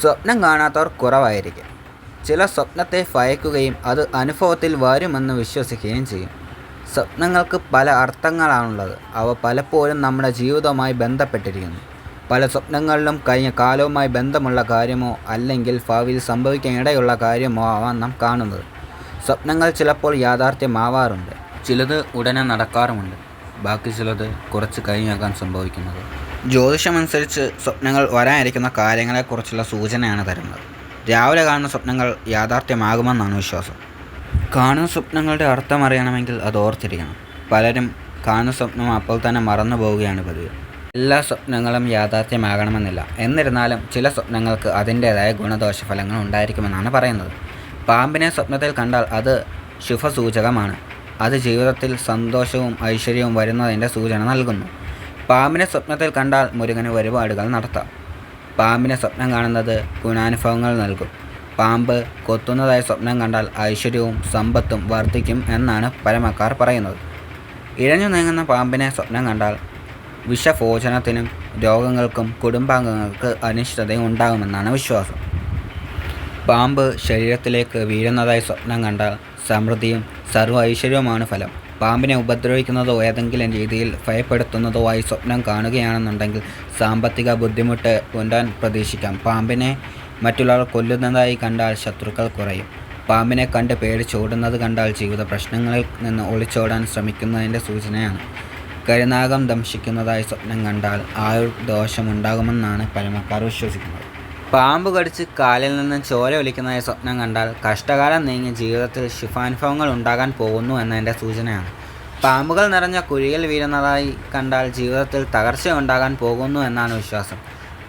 സ്വപ്നം കാണാത്തവർ കുറവായിരിക്കും. ചില സ്വപ്നത്തെ ഭയക്കുകയും അത് അനുഭവത്തിൽ വരുമെന്ന് വിശ്വസിക്കുകയും ചെയ്യും. സ്വപ്നങ്ങൾക്ക് പല അർത്ഥങ്ങളാണുള്ളത്. അവ പലപ്പോഴും നമ്മുടെ ജീവിതവുമായി ബന്ധപ്പെട്ടിരിക്കുന്നു. പല സ്വപ്നങ്ങളിലും കഴിഞ്ഞ കാലവുമായി ബന്ധമുള്ള കാര്യമോ അല്ലെങ്കിൽ ഭാവിയിൽ സംഭവിക്കാൻ ഇടയുള്ള കാര്യമോ ആവാം നാം കാണുന്നത്. സ്വപ്നങ്ങൾ ചിലപ്പോൾ യാഥാർത്ഥ്യമാവാറുണ്ട്. ചിലത് ഉടനെ നടക്കാറുമുണ്ട്. ബാക്കി ചിലത് കുറച്ച് കഴിഞ്ഞാകാൻ സംഭവിക്കുന്നത്. ജ്യോതിഷമനുസരിച്ച് സ്വപ്നങ്ങൾ വരാനിരിക്കുന്ന കാര്യങ്ങളെക്കുറിച്ചുള്ള സൂചനയാണ് തരുന്നത്. രാവിലെ കാണുന്ന സ്വപ്നങ്ങൾ യാഥാർത്ഥ്യമാകുമെന്നാണ് വിശ്വാസം. കാണുന്ന സ്വപ്നങ്ങളുടെ അർത്ഥം അറിയണമെങ്കിൽ അത് ഓർത്തിരിക്കണം. പലരും കാണുന്ന സ്വപ്നം അപ്പോൾ തന്നെ മറന്നു പോവുകയാണ് പതിവ്. എല്ലാ സ്വപ്നങ്ങളും യാഥാർത്ഥ്യമാകണമെന്നില്ല. എന്നിരുന്നാലും ചില സ്വപ്നങ്ങൾക്ക് അതിന്റേതായ ഗുണദോഷ ഫലങ്ങൾ ഉണ്ടായിരിക്കുമെന്നാണ് പറയുന്നത്. പാമ്പിനെ സ്വപ്നത്തിൽ കണ്ടാൽ അത് ശുഭസൂചകമാണ്. അത് ജീവിതത്തിൽ സന്തോഷവും ഐശ്വര്യവും വരുന്നതിന്റെ സൂചന നൽകുന്നു. പാമ്പിനെ സ്വപ്നത്തിൽ കണ്ടാൽ മുരുകന് വഴിപാടുകൾ നടത്താം. പാമ്പിനെ സ്വപ്നം കാണുന്നത് ഗുണാനുഭവങ്ങൾ നൽകും. പാമ്പ് കൊത്തുന്നതായി സ്വപ്നം കണ്ടാൽ ഐശ്വര്യവും സമ്പത്തും വർദ്ധിക്കും എന്നാണ് പരമക്കാർ പറയുന്നത്. ഇഴഞ്ഞു നീങ്ങുന്ന പാമ്പിനെ സ്വപ്നം കണ്ടാൽ വിഷഭോജനത്തിനും രോഗങ്ങൾക്കും കുടുംബാംഗങ്ങൾക്ക് അനിഷ്ടതയും ഉണ്ടാകുമെന്നാണ് വിശ്വാസം. പാമ്പ് ശരീരത്തിലേക്ക് വീഴുന്നതായി സ്വപ്നം കണ്ടാൽ സമൃദ്ധിയും സർവ ഐശ്വര്യവുമാണ് ഫലം. പാമ്പിനെ ഉപദ്രവിക്കുന്നതോ ഏതെങ്കിലും രീതിയിൽ ഭയപ്പെടുത്തുന്നതോ ആയി സ്വപ്നം കാണുകയാണെന്നുണ്ടെങ്കിൽ സാമ്പത്തിക ബുദ്ധിമുട്ട് ഉണ്ടാൻ പ്രതീക്ഷിക്കാം. പാമ്പിനെ മറ്റുള്ളവർ കൊല്ലുന്നതായി കണ്ടാൽ ശത്രുക്കൾ കുറയും. പാമ്പിനെ കണ്ട് പേടിച്ചോടുന്നത് കണ്ടാൽ ജീവിത പ്രശ്നങ്ങളിൽ നിന്ന് ഒളിച്ചോടാൻ ശ്രമിക്കുന്നതിന്റെ സൂചനയാണ്. കരുനാഗം ദംശിക്കുന്നതായി സ്വപ്നം കണ്ടാൽ ആയുർ ദോഷമുണ്ടാകുമെന്നാണ് പരമക്കാർ വിശ്വസിക്കുന്നത്. പാമ്പ് കടിച്ച് കാലിൽ നിന്ന് ചോര ഒലിക്കുന്നതായി സ്വപ്നം കണ്ടാൽ കഷ്ടകാലം നീങ്ങി ജീവിതത്തിൽ ശുഭാനുഭവങ്ങൾ ഉണ്ടാകാൻ പോകുന്നു എന്നതിന്റെ സൂചനയാണ്. പാമ്പുകൾ നിറഞ്ഞ കുഴിയിൽ വീഴുന്നതായി കണ്ടാൽ ജീവിതത്തിൽ തകർച്ച ഉണ്ടാകാൻ പോകുന്നു എന്നാണ് വിശ്വാസം.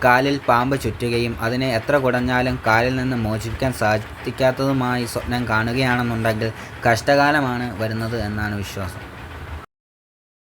കാലിൽ പാമ്പ് ചുറ്റുകയും അതിനെ എത്ര കുടഞ്ഞാലും കാലിൽ നിന്ന് മോചിപ്പിക്കാൻ സാധിക്കാത്തതുമായി സ്വപ്നം കാണുകയാണെന്നുണ്ടെങ്കിൽ കഷ്ടകാലമാണ് വരുന്നത് എന്നാണ് വിശ്വാസം.